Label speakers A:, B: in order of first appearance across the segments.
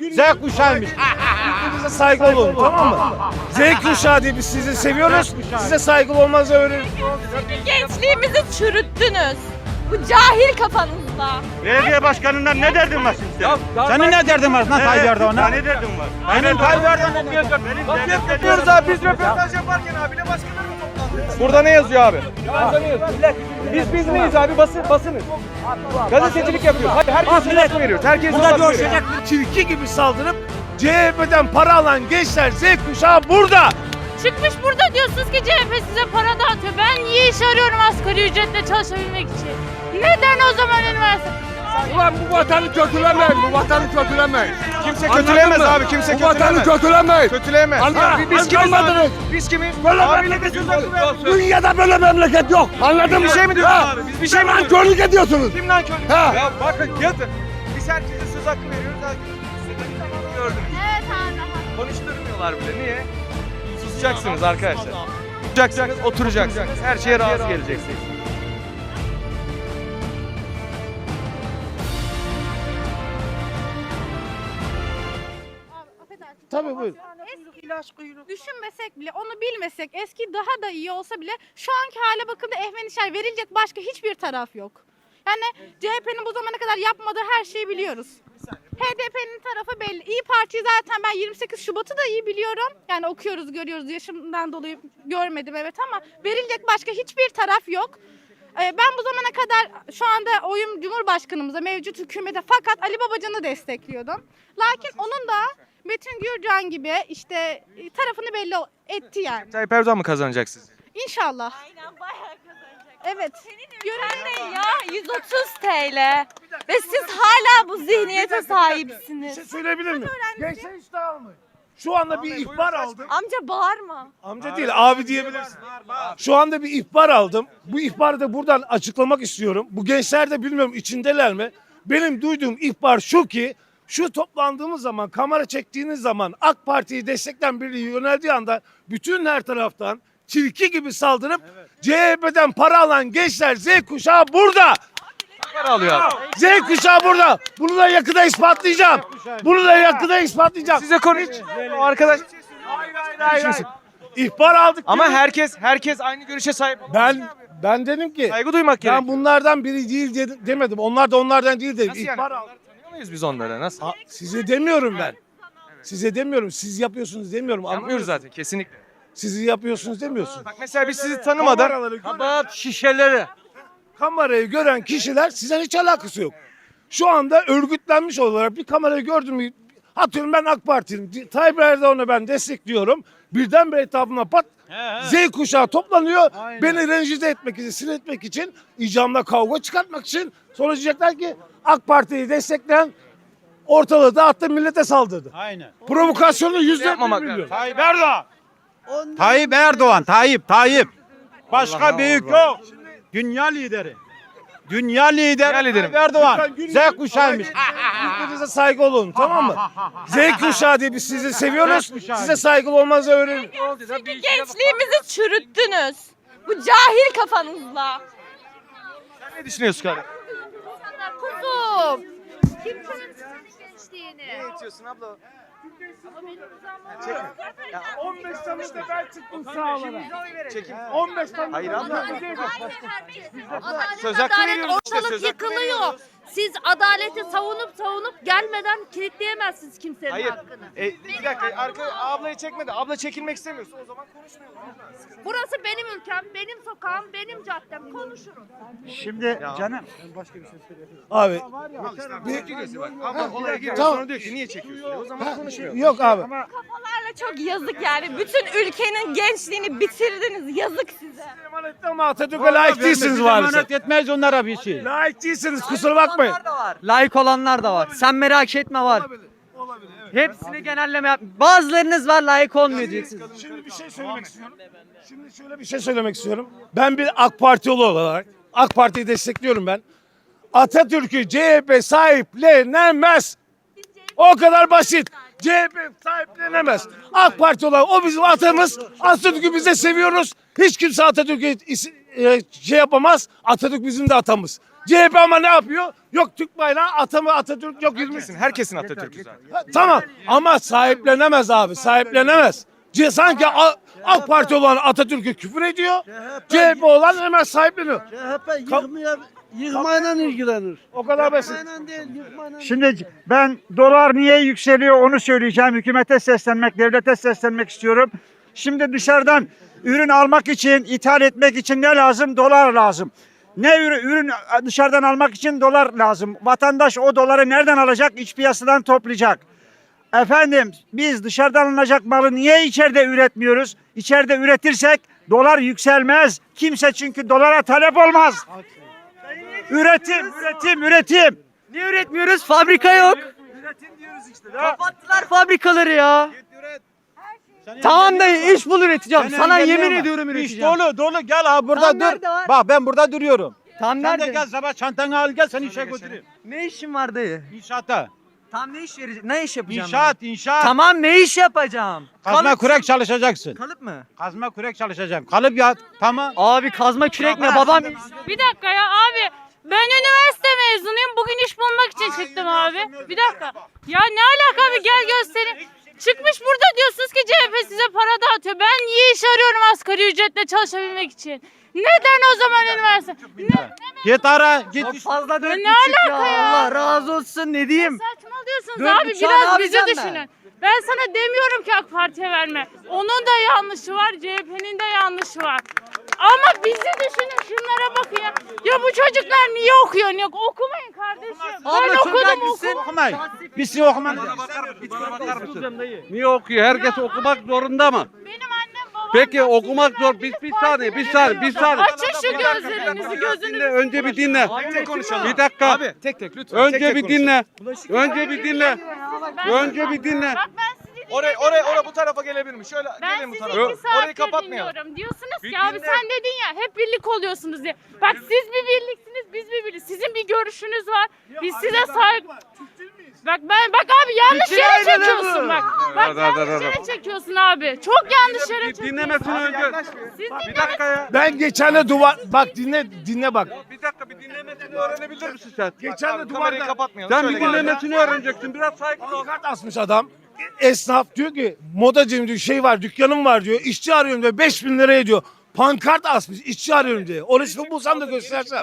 A: Z kuşağıymış.
B: Birbirinize saygılı olun tamam mı? Z kuşağı diye biz sizi seviyoruz. Size saygılı olmanızı öğrenin.
C: Gençliğimizi çürüttünüz. Bu cahil kafanızda.
A: Belediye başkanından ne derdin var şimdi? Ya,
D: Senin ne derdin var lan Tayyip Erdoğan'a?
A: Ne derdin var?
D: Senin Tayyip Erdoğan'a derdin?
A: Benim
B: yapıyoruz abi biz röportaj yaparken abiyle başkaları mı toplandı? Burada ne yazıyor abi? Biz biz neyiz abi? Basın, basınız. Gazetecilik yapıyoruz. Hayır, herkes hakkı veriyoruz. Herkes
D: Burada
B: söz hakkı
D: coşacak
B: veriyor. Tilki gibi saldırıp CHP'den para alan gençler Z kuşağı burada.
C: Çıkmış burada diyorsunuz ki CHP size para dağıtıyor. Ben niye iş arıyorum asgari ücretle çalışabilmek için? Neden o zaman üniversite?
E: Ulan bu vatanı kötülemeyin, bu vatanı kötülemeyin.
B: Kimse
E: Anladın
B: kötülemez
E: mı?
B: abi, kimse
E: Bu vatanı
B: kötülemez.
E: kötülemeyin.
B: Kötülemez.
E: Anladın
B: Ha,
E: mı? Biz
B: kimiz
E: kalmadınız.
B: abi? Biz kimiz?
E: Böyle
B: Abiyle de
E: memleket
B: söz hakkı verdik.
E: Dünyada böyle memleket yok. Anladın mı?
B: Bir şey mi diyorsun
E: Ha?
B: abi? Biz bir şey mi
E: Sen
B: diyoruz?
E: nankörlük ediyorsunuz.
B: Kim nankörlük?
E: Ha.
B: Ya bakın yatın. Biz herkese söz hakkı veriyoruz. Gördünüz.
C: Evet abi.
B: Konuşturmuyorlar bile. Niye? Susacaksınız arkadaşlar. Susacaksınız, oturacaksınız. Her şeye razı geleceksiniz.
F: Tabii buyur. Düşünmesek bile, onu bilmesek, eski daha da iyi olsa bile şu anki hale bakımda ehvenişer verilecek başka hiçbir taraf yok. Yani CHP'nin bu zamana kadar yapmadığı her şeyi biliyoruz. HDP'nin tarafı belli. İyi Parti zaten ben 28 Şubat'ı da iyi biliyorum. Yani okuyoruz, görüyoruz. Yaşımdan dolayı görmedim evet ama verilecek başka hiçbir taraf yok. Ee, Ben bu zamana kadar şu anda oyum Cumhurbaşkanımıza, mevcut hükümete fakat Ali Babacan'ı destekliyordum. Lakin onun da Metin Gürcan gibi işte e, tarafını belli etti yani.
B: Tayyip Erdoğan mı kazanacak siz?
F: İnşallah.
C: Aynen bayağı kazanacak.
F: Evet.
C: Görün ne ya 130 TL. Ve siz hala bu zihniyete
B: Bir
C: sahipsiniz.
B: şey söyleyebilir miyim? Gençler hiç dağılmayın. Şu anda bir ihbar aldım.
C: Amca bağırma.
B: Amca değil abi diyebilirsin. Şu anda bir ihbar aldım. Bu ihbarı da buradan açıklamak istiyorum. Bu gençler de bilmiyorum içindeler mi? Benim duyduğum ihbar şu ki şu toplandığımız zaman kamera çektiğiniz zaman AK Parti'yi destekleyen birliği yöneldiği anda bütün her taraftan tilki gibi saldırıp CHP'den para alan gençler Z kuşağı burada. Para alıyor. Z kuşağı burada. Bunu da yakında ispatlayacağım. Bunu da yakında ispatlayacağım. Size konuş. Arkadaş. Hayır hayır hayır. İhbar aldık.
G: Ama herkes herkes aynı görüşe sahip.
B: ben ben dedim ki
G: Saygı duymak
B: ben
G: gerekiyor.
B: bunlardan biri değil dedim, demedim. Onlar da onlardan değil dedim.
G: Nasıl yani?
B: İhbar aldım.
G: Tanıyor muyuz biz onları? Nasıl?
B: Ha, size demiyorum ben. Size demiyorum. Siz yapıyorsunuz demiyorum.
G: Yapmıyoruz zaten kesinlikle.
B: Sizi yapıyorsunuz demiyorsun.
G: Bak mesela biz sizi tanımadan
B: Kameraları gören-
D: Kabahat şişeleri.
B: kamerayı gören kişiler sizden hiç alakası yok. Şu anda örgütlenmiş olarak bir kamerayı gördüm mü atıyorum ben AK Parti'yim. Tayyip Erdoğan'ı ben destekliyorum. Birdenbire etrafına pat Z kuşağı toplanıyor. Beni rencide etmek için, sinir etmek için, icamla kavga çıkartmak için sonra diyecekler ki AK Parti'yi destekleyen ortalığı dağıttı millete saldırdı.
D: Aynen.
B: Provokasyonu yüzde
G: yapmamak
B: milyon.
G: lazım.
D: Tayyip Erdoğan. Tayyip Erdoğan, Tayyip, Tayyip. Başka büyük yok. Dünya lideri. Dünya lideri
G: Dünya lideri.
D: Tayyip Erdoğan. Z kuşağıymış.
B: Birbirinize saygı olun tamam mı? Z kuşağı diye biz sizi seviyoruz. Size saygılı olmanızı öğrenin.
C: Gençliğimizi çürüttünüz. Bu cahil kafanızla.
G: Sen ne düşünüyorsun kardeşim?
C: Kuzum.
G: Ne itiyorsun abla?
B: 15 Temmuz'da ben çıktım sağlara.
G: Çekim.
B: 15 Temmuz'da
G: Hayır abla.
H: Adalet,
G: Söz hakkı veriyoruz işte,
H: ortalık
G: söz hakkı
H: yıkılıyor.
G: veriyoruz.
H: Siz adaleti savunup savunup gelmeden kilitleyemezsiniz kimsenin
G: Hayır.
H: hakkını.
G: E, bir dakika arka ablayı çekmedi. Abla çekilmek istemiyorsa o zaman konuşmayalım.
H: Burası benim ülkem, benim sokağım, benim caddem. Konuşuruz.
D: Şimdi canım.
B: Abi
G: Çekiyorsun bak. Abla olaya giriyor
B: Tamam.
G: sonra diyor ki niye çekiyorsun? diyor. O zaman konuşmayalım.
B: yok abi.
C: Kafalarla çok yazık yani. Bütün ülkenin gençliğini bitirdiniz. Yazık size.
B: Emanet ama Atatürk'e layık değilsiniz maalesef.
D: Emanet etmez onlara bir şey.
B: Layık değilsiniz kusura bakmayın.
I: Layık olanlar da var. Sen merak etme var. Hepsini genelleme yap. Bazılarınız var layık olmuyor diyeceksiniz.
B: Şimdi bir şey söylemek istiyorum. Şimdi şöyle bir şey söylemek istiyorum. Ben bir AK Partili olarak AK Parti'yi destekliyorum ben. Atatürk'ü CHP sahiplenemez. O kadar basit. CHP sahiplenemez. AK Parti olarak o bizim atamız. Atatürk'ü biz de seviyoruz. Hiç kimse Atatürk'ü is- e, şey yapamaz. Atatürk bizim de atamız. CHP ama ne yapıyor? Yok Türk bayrağı atamı Atatürk yok 20.
G: Herkesin, herkesin Atatürk'ü zaten.
B: Ha, Tamam ama sahiplenemez abi sahiplenemez. C- Sanki A- AK Parti olan Atatürk'ü küfür ediyor. CHP olan hemen sahipleniyor.
J: CHP yıkmaya, yıkmayla ilgilenir.
B: O kadar basit.
J: Yıkmayla değil, yıkmayla.
D: Şimdi ben dolar niye yükseliyor onu söyleyeceğim. Hükümete seslenmek, devlete seslenmek istiyorum. Şimdi dışarıdan ürün almak için, ithal etmek için ne lazım? Dolar lazım. Ne ürün, ürün dışarıdan almak için dolar lazım. Vatandaş o doları nereden alacak? İç piyasadan toplayacak. Efendim biz dışarıdan alınacak malı niye içeride üretmiyoruz? İçeride üretirsek dolar yükselmez. Kimse çünkü dolara talep olmaz. Üretim, üretim, üretim.
I: Niye üretmiyoruz? Fabrika yok. Kapattılar fabrikaları ya. Tamam da iş bul üreteceğim. Sana yemin ediyorum
D: İş
I: üreteceğim.
D: dolu dolu gel abi burada
I: Tamam,
D: dur.
I: nerede var?
D: Bak ben burada duruyorum.
I: Tam
D: Sen de
I: nerede?
D: gel sabah çantanı al gel seni işe götüreyim.
I: Ne işin var dayı?
D: İnşaata.
I: Tam ne iş verecek? Ne iş yapacağım?
D: İnşaat, inşaat.
I: ben? Tamam ne iş yapacağım?
D: Kazma kürek çalışacaksın.
I: Kalıp mı?
D: Kazma kürek çalışacağım. Kalıp ya tamam.
I: Abi kazma kürek ne babam?
C: Bir dakika ya abi. Ben üniversite mezunuyum. Bugün iş bulmak için çıktım abi. Bir dakika. Ya ne alaka abi gel göstereyim. Çıkmış burada diyorsunuz ki CHP size para dağıtıyor. Ben niye iş arıyorum asgari ücretle çalışabilmek için? Neden o zaman üniversite? Ne,
D: Git ara git.
I: Çok fazla dört
C: ne
I: buçuk
C: alaka ya?
I: Allah razı olsun ne diyeyim?
C: saçmalıyorsunuz
I: Dört
C: abi biraz bizi düşünün. Ben sana demiyorum ki AK Parti'ye verme. Onun da yanlışı var, CHP'nin de yanlışı var. Ama bizi düşünün şunlara bakın ya. Ya bu çocuklar niye okuyor? Niye okumayın kardeşim.
I: Abla
C: ben okudum
I: haklısın.
C: okudum.
D: Okumayın. Biz sizi okumayın.
E: Niye okuyor? Herkes okumak zorunda mı?
C: Benim.
E: Peki okumak zor. Bir, bir saniye, bir saniye, bir saniye.
C: Açın şu gözlerinizi, gözünüzü.
E: Dinle, önce bir dinle.
G: Tek konuşalım.
E: Bir dakika.
G: Abi tek tek lütfen.
E: Önce bir
G: konuşalım.
E: dinle. Önce bir dinle.
C: Ben-
E: Önce bir dinle.
C: Bak ben sizi
G: Oraya, oraya, oraya bu tarafa gelebilir mi? Şöyle
C: Ben
G: gelin bu
C: sizi
G: tarafa.
C: iki saattir
G: Orayı kapatmayalım.
C: Diyorsunuz ki abi sen dedin ya hep birlik oluyorsunuz diye. Bak siz bir birliksiniz biz bir birlik. Sizin bir görüşünüz var. Biz size saygı... Bak ben bak abi yanlış yere çekiyorsun bak. Bak
E: Da, da, da,
C: yanlış
E: da, da.
C: yere çekiyorsun abi. Çok yanlış yere çekiyorsun.
E: dinlemesini önce.
C: Siz
E: Bir dakika ya.
B: Ben geçen de duvar bak dinle dinle bak.
E: Bir dakika bir dinlemesini öğrenebilir misin sen?
B: Geçen de
G: Kamerayı
B: duvarda
G: kapatmayalım.
E: Sen bir dinlemesini öğreneceksin. Biraz saygılı ol.
B: pankart asmış adam. Esnaf diyor ki modacım diyor şey var dükkanım var diyor. işçi arıyorum diyor 5000 liraya diyor. Pankart asmış işçi arıyorum diyor. O resmi bulsam da göstersem.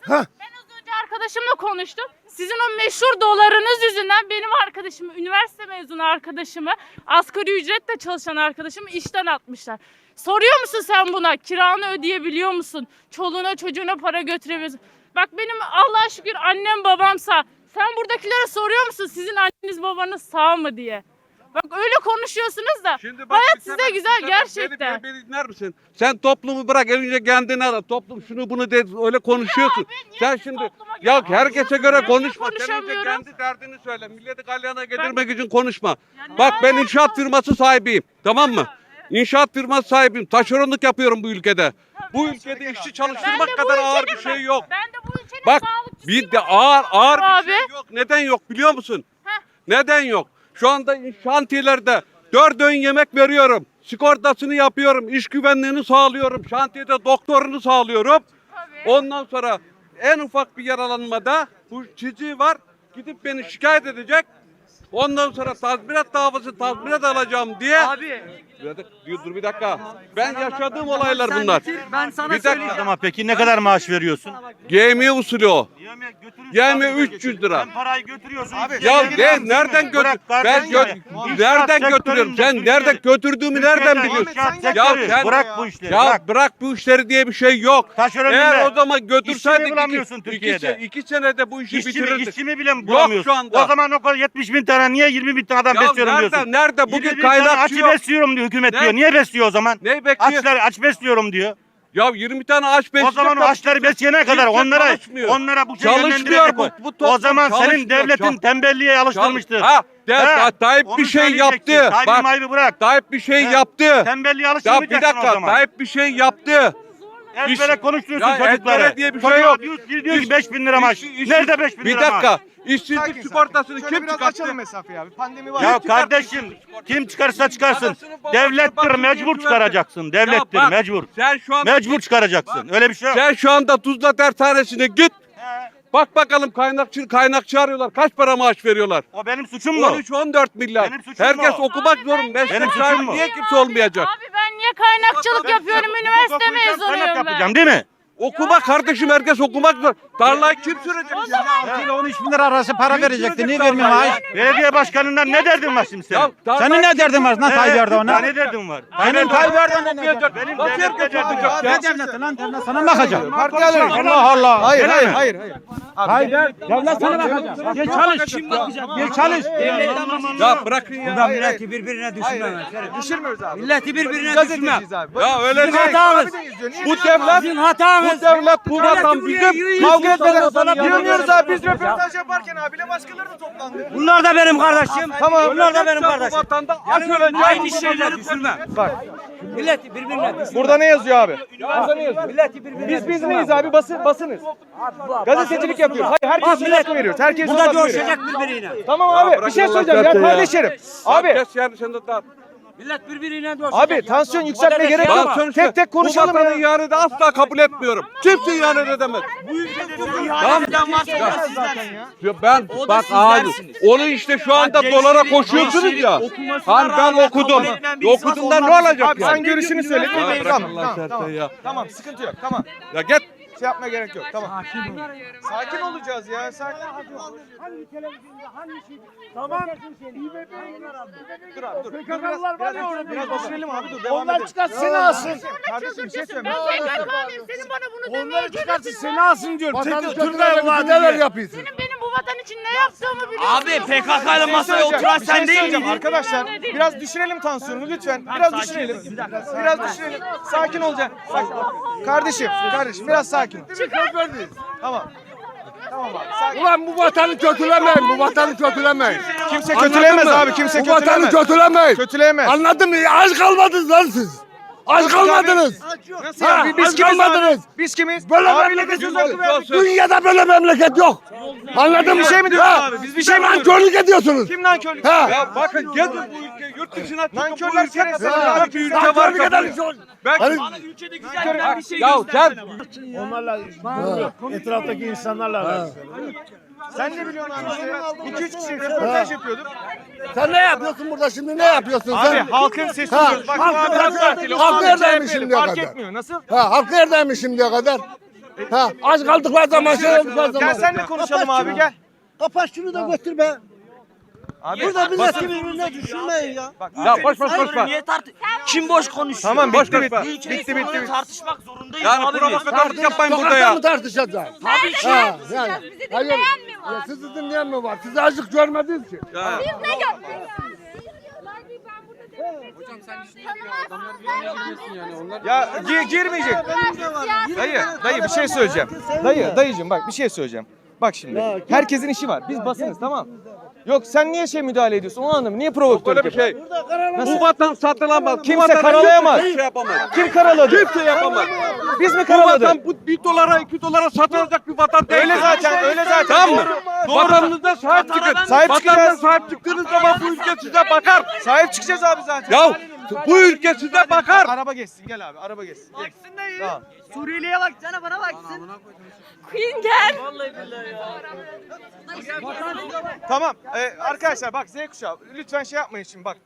B: Hah.
C: Ben az önce arkadaşımla konuştum. Sizin o meşhur dolarınız yüzünden benim arkadaşımı, üniversite mezunu arkadaşımı, asgari ücretle çalışan arkadaşımı işten atmışlar. Soruyor musun sen buna? Kiranı ödeyebiliyor musun? Çoluğuna çocuğuna para götürebiliyorsun. Bak benim Allah'a şükür annem babam sağ. Sen buradakilere soruyor musun sizin anneniz babanız sağ mı diye? Bak öyle konuşuyorsunuz da.
E: Şimdi bak,
C: Hayat size güzel gerçekten.
E: Beni, beni dinler misin? Sen toplumu bırak önce kendini ara. Toplum şunu bunu de öyle konuşuyorsun.
C: niye
E: Sen şimdi ya herkese göre konuşma. Sen önce kendi derdini söyle. Milleti galyana getirmek için konuşma. Bak ben inşaat firması sahibiyim. Tamam mı? İnşaat firması sahibiyim. Taşeronluk yapıyorum bu ülkede. Bu ülkede işçi çalıştırmak kadar ağır bir şey yok.
C: Ben de bu ülkenin
E: Bak bir de ağır ağır bir şey yok. Neden yok biliyor musun? Neden yok? Şu anda şantiyelerde dört öğün yemek veriyorum. Sigortasını yapıyorum. iş güvenliğini sağlıyorum. Şantiyede doktorunu sağlıyorum. Ondan sonra en ufak bir yaralanmada bu çiziği var. Gidip beni şikayet edecek. Ondan sonra tazminat davası tazminat alacağım diye.
I: Abi
E: Bir dakika, dur bir dakika. Ben yaşadığım olaylar
I: sen
E: bunlar.
I: bitir, ben sana
E: Bir dakika.
I: söyleyeceğim.
A: Ama peki ne kadar maaş veriyorsun?
E: GMI usulü o. GMI 300 lira.
A: Sen parayı götürüyorsun.
E: Ya ne, nereden götür? Ben gö- nereden götürüyorum? Sen nereden götürdüğümü nereden biliyorsun?
A: Ya sen bırak bu işleri.
E: Ya
A: bırak.
E: bırak bu işleri diye bir şey yok. Eğer o zaman götürseydik
A: İşçi mi bulamıyorsun
E: iki, iki,
A: Türkiye'de?
E: se- iki senede bu işi
A: İşçi mi,
E: bitirirdik.
A: işçi mi bile bulamıyorsun?
E: şu anda.
A: O zaman o kadar 70 bin tane niye 20 bin tane adam
E: Ya
A: besliyorum
E: nerede,
A: diyorsun?
E: nerede?
A: 20
E: Bugün
A: bin tane
E: kaynakçı
A: açı
E: yok.
A: besliyorum diyor hükümet
E: Ne?
A: diyor. Niye besliyor o zaman?
E: Ne bekliyor?
A: Açları aç besliyorum diyor.
E: Ya 20 tane aç
A: O
E: besleyecek
A: zaman o açları besleyene kadar
E: Kimse
A: onlara
E: çalışmıyor.
A: onlara bu şey
E: Çalışmıyor
A: yönlendirecek
E: bu-
A: o.
E: bu toplum
A: O zaman senin
E: çalışmıyor.
A: devletin
E: Çal-
A: tembelliğe alıştırmıştır.
E: Ha, de,
A: Ha,
E: Tayyip
A: onu
E: bir şey yaptı.
A: Tayyip'i
E: Bak,
A: maybi bırak.
E: Tayyip bir şey
A: Ha,
E: yaptı.
A: Tembelliğe
E: Ya bir
A: alıştırmayacaksın o
E: dakika,
A: zaman.
E: Tayyip bir şey yaptı.
A: Ezbere
E: İş-
A: konuşturuyorsun
E: Ya
A: çocukları.
E: ezbere diye bir şey
A: Çocuğa
E: yok.
A: Diyor, diyor ki
E: İş-
A: 5 bin lira maaş.
E: İş- iş-
A: Nerede 5 bin
E: Bir
A: lira maaş?
E: dakika. İşsizlik
G: Sakin,
E: sigortasını
G: sakin. Şöyle
E: kim
G: biraz
E: çıkarttı?
G: açalım mesafeyi abi. Pandemi var.
A: Ya kardeşim kim çıkarsa çıkarsın.
E: Anasını babasını
A: Devlettir
E: bakın,
A: mecbur çıkaracaksın.
E: Ya
A: Devlettir
E: bak,
A: mecbur.
E: Sen şu anda
A: Mecbur çıkaracaksın. Öyle bir şey yok.
E: Sen şu anda Tuzla Dershanesi'ne git. Bak bakalım kaynakçı kaynakçı arıyorlar. Kaç para maaş veriyorlar?
A: O benim suçum mu?
E: 13-14 milyar.
A: Benim suçum
E: Herkes
A: mu?
E: okumak zorunda.
C: ben-
E: Meslek
A: Benim suçum
E: sahibi
A: mu?
E: niye kimse olmayacak?
C: Abi ben niye kaynakçılık yapıyorum? Üniversite
A: Okuyacağım, kaynak
C: mezunuyum ben.
A: yapacağım değil mi?
E: Okuma kardeşim herkes okumak zor. Tarlayı kim sürecek?
C: O zaman
D: ile 13 bin lira arası para
E: Kim
D: verecekti. Niye vermiyor maaş?
A: Belediye başkanından ne derdin var şimdi senin?
D: Senin ne derdin var lan Tayyip Erdoğan'a?
A: Ne derdin var?
D: Senin Tayyip Erdoğan'a ne
E: okuyacak.
A: Benim
E: herkes
A: derdim yok.
E: ya?
D: Ne devleti lan? Devlet sana bakacak? Allah Allah.
G: Hayır hayır hayır hayır.
D: Hayır. Devlet sana bakacak. Gel çalış. Gel çalış.
E: Ya bırakın ya.
G: Hayır, hayır.
J: birbirine
G: hayır. Düşürmüyoruz abi.
J: Milleti birbirine
G: abi.
E: Ya öyle değil. Bu devlet,
J: hatamız.
E: Bu devlet, bu vatan bizim.
G: Kavga etmeden
E: sana
G: diyemiyoruz abi. Biz röportaj yaparken abiyle başkaları da toplandı.
J: Bunlar da benim kardeşim.
G: Tamam.
J: Bunlar da benim kardeşim.
E: vatanda
J: Aynı şeyleri düşünme.
G: Bak
J: Milleti birbirine
G: burada ne yazıyor abi? Burada ne yazıyor?
J: Milleti birbirine
G: Biz biz neyiz abi? Basın basınız. Gazetecilik yapıyoruz. Hayır herkes söz hakkı veriyoruz. Herkes
J: Burada coşacak birbirine.
G: Tamam abi bir şey söyleyeceğim ya kardeşlerim. Abi
E: Kes yani sen de.
J: Millet birbirine coşacak.
G: abi
J: ya.
G: tansiyon yükseltmeye gerek yok. Tek tek konuşalım
E: Bu
G: ya.
E: vatanın ihaneti asla kabul etmiyorum. Kimse ihanet edemez.
J: İhanet eden varsa o da sizden.
E: Ya ben
J: da
E: bak abi onu işte şu anda dolara koşuyorsunuz
J: gençlerin
E: ya. Hani ben okudum. Okudun da ne olacak
G: Abi sen görüşünü söyle.
E: Ya ya.
G: tamam sıkıntı yok tamam.
E: Ya git.
G: Şey yapmaya gerek yok tamam. Sakin olacağız ya sakin.
B: Tamam.
G: Dur abi dur. Dur, Biraz, biraz, biraz düşünelim abi dur devam
B: Onlar
G: edelim.
B: çıkart seni alsın.
G: Kardeşim bir şey söyle.
C: Ben PKK'lıyım. Senin bana bunu demeye
B: Onları çıkartsın
C: gerek
B: seni
C: yok.
B: alsın diyorum. Tek
J: Vatandaş
B: Türkiye vadeler yapıyorsun.
C: Senin vatan için ne yaptığımı biliyorsun.
J: Abi PKK ile masaya oturan
G: bir şey
J: sen değil miydin?
G: Arkadaşlar biraz düşürelim tansiyonu lütfen. Biraz düşürelim. Biraz düşürelim. Sakin olacaksın. Sakin. Kardeşim, kardeşim biraz sakin. ol. Tamam. Tamam abi. Sakin.
K: Ulan bu vatanı kötülemeyin, bu vatanı kötülemeyin.
G: Kimse
K: Anladın
G: kötülemez
K: mı?
G: abi. Kimse
K: Bu vatanı
G: kötülemez.
K: kötülemeyin.
G: Kötülemez.
K: Anladın mı? Aç kalmadınız lan siz. Aç kalmadınız.
G: Nasıl
K: Ha,
G: ya? Biz, kimiz
K: kalmadınız.
G: abi? Biz kimiz?
K: Böyle
G: Abiyle
K: memleket yok.
G: hakkı verdik.
K: Dünyada böyle memleket yok. Anladın mı?
G: Bir şey mi diyorsun
K: Ha,
G: abi? Biz bir şey mi
K: Siz
G: diyoruz?
K: nankörlük ediyorsunuz.
G: Kim nankörlük?
K: Ha.
E: Ya bakın gezin bu ülkeyi yurt dışına çıkın bu
G: Nankörler
E: ülke güzel bir ülke var
K: Nankörlük eden
E: tabii.
K: insan-
E: Ben
K: Hani-
J: Ülkede güzel giden bir şey
E: ya sen
B: Onlarla etraftaki insanlarla.
G: Sen ne biliyorsun abi? 2-3 kişi röportaj yapıyorduk.
K: Sen ne yapıyorsun burada şimdi? Ne yapıyorsun
G: Abi
K: sen?
G: halkın sesi
K: Ha,
G: duyuyoruz. Bak
K: halk nerede-
G: AK Partili,
K: halk neredeymiş
G: CHP'li,
K: şimdiye
G: Fark
K: kadar?
G: etmiyor. Nasıl?
K: Ha, halk neredeymiş şimdiye kadar? Ha, aç kaldıkları zaman, şey oldukları zaman.
G: Gel senle konuşalım abi gel.
J: Kapat şunu da götür be.
G: Abi
J: Burada milleti birbirine düşürmeyin ya.
E: ya boş boş boş ver.
J: Niye tart? Kim boş konuşuyor?
G: Tamam
E: Boş
G: bitti
E: ver,
G: bitti. Bitti bitti bitti.
J: Tartışmak zorundayız
E: Yani
J: abi biz.
E: provokatörlük yapmayın burada ya.
K: mı tartışacağız?
J: Tabii ki.
K: Ha,
F: Bizi
K: yani.
F: dinleyen mi var?
K: Sizi dinleyen mi var? Sizi azıcık görmediniz ki.
F: Biz ne gördük? Hocam sen
G: Ya gi- girmeyecek. Dayı, dayı bir şey söyleyeceğim. Dayı, dayıcım bak bir şey söyleyeceğim. Bak şimdi. Herkesin işi var. Biz basınız tamam. Yok sen niye şey müdahale ediyorsun? O anlamı. Niye provokatörlük
E: Böyle bir
G: yapıyorsun?
E: şey. Bu vatan satılamaz. Bu
G: Kimse karalayamaz.
E: Şey yapamaz.
G: Kim karaladı?
E: Kimse yapamaz.
G: Biz mi
E: Bu
G: karaladık?
E: vatan bu bir dolara iki dolara satılacak bir vatan değil.
G: Öyle zaten, öyle zaten.
E: Tamam mı? Vatanınıza sahip çıkın.
G: Sahip çıkacağız.
E: sahip çıktığınız zaman bu ülke size bakar.
G: Sahip çıkacağız abi zaten.
E: Ya bu ülke size bakar.
G: Araba geçsin gel abi araba geçsin. Gel. Tamam.
J: Suriyeli'ye bak sana bana baksın.
C: Queen gel.
G: Tamam. Ee, arkadaşlar bak Z kuşağı lütfen şey yapmayın şimdi bak.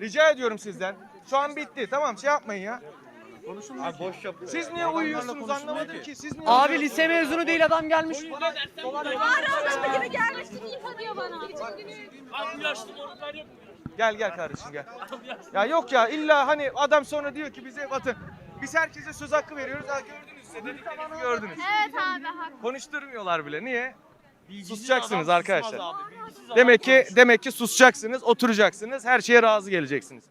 G: Rica ediyorum sizden. Şu an bitti. Tamam şey yapmayın ya. Siz niye uyuyorsunuz anlamadım ki. Siz niye
I: Abi lise mezunu değil adam gelmiş.
F: Bağırıyormuş gibi gelmiştik İfa diyor bana.
G: Gel gel kardeşim gel. Ya yok ya illa hani adam sonra diyor ki bize batın. Biz herkese söz hakkı veriyoruz. Ha gördünüz size dediklerimizi gördünüz.
F: Evet abi haklı.
G: Konuşturmuyorlar bile. Niye? Susacaksınız arkadaşlar. Demek ki demek ki susacaksınız, oturacaksınız, her şeye razı geleceksiniz.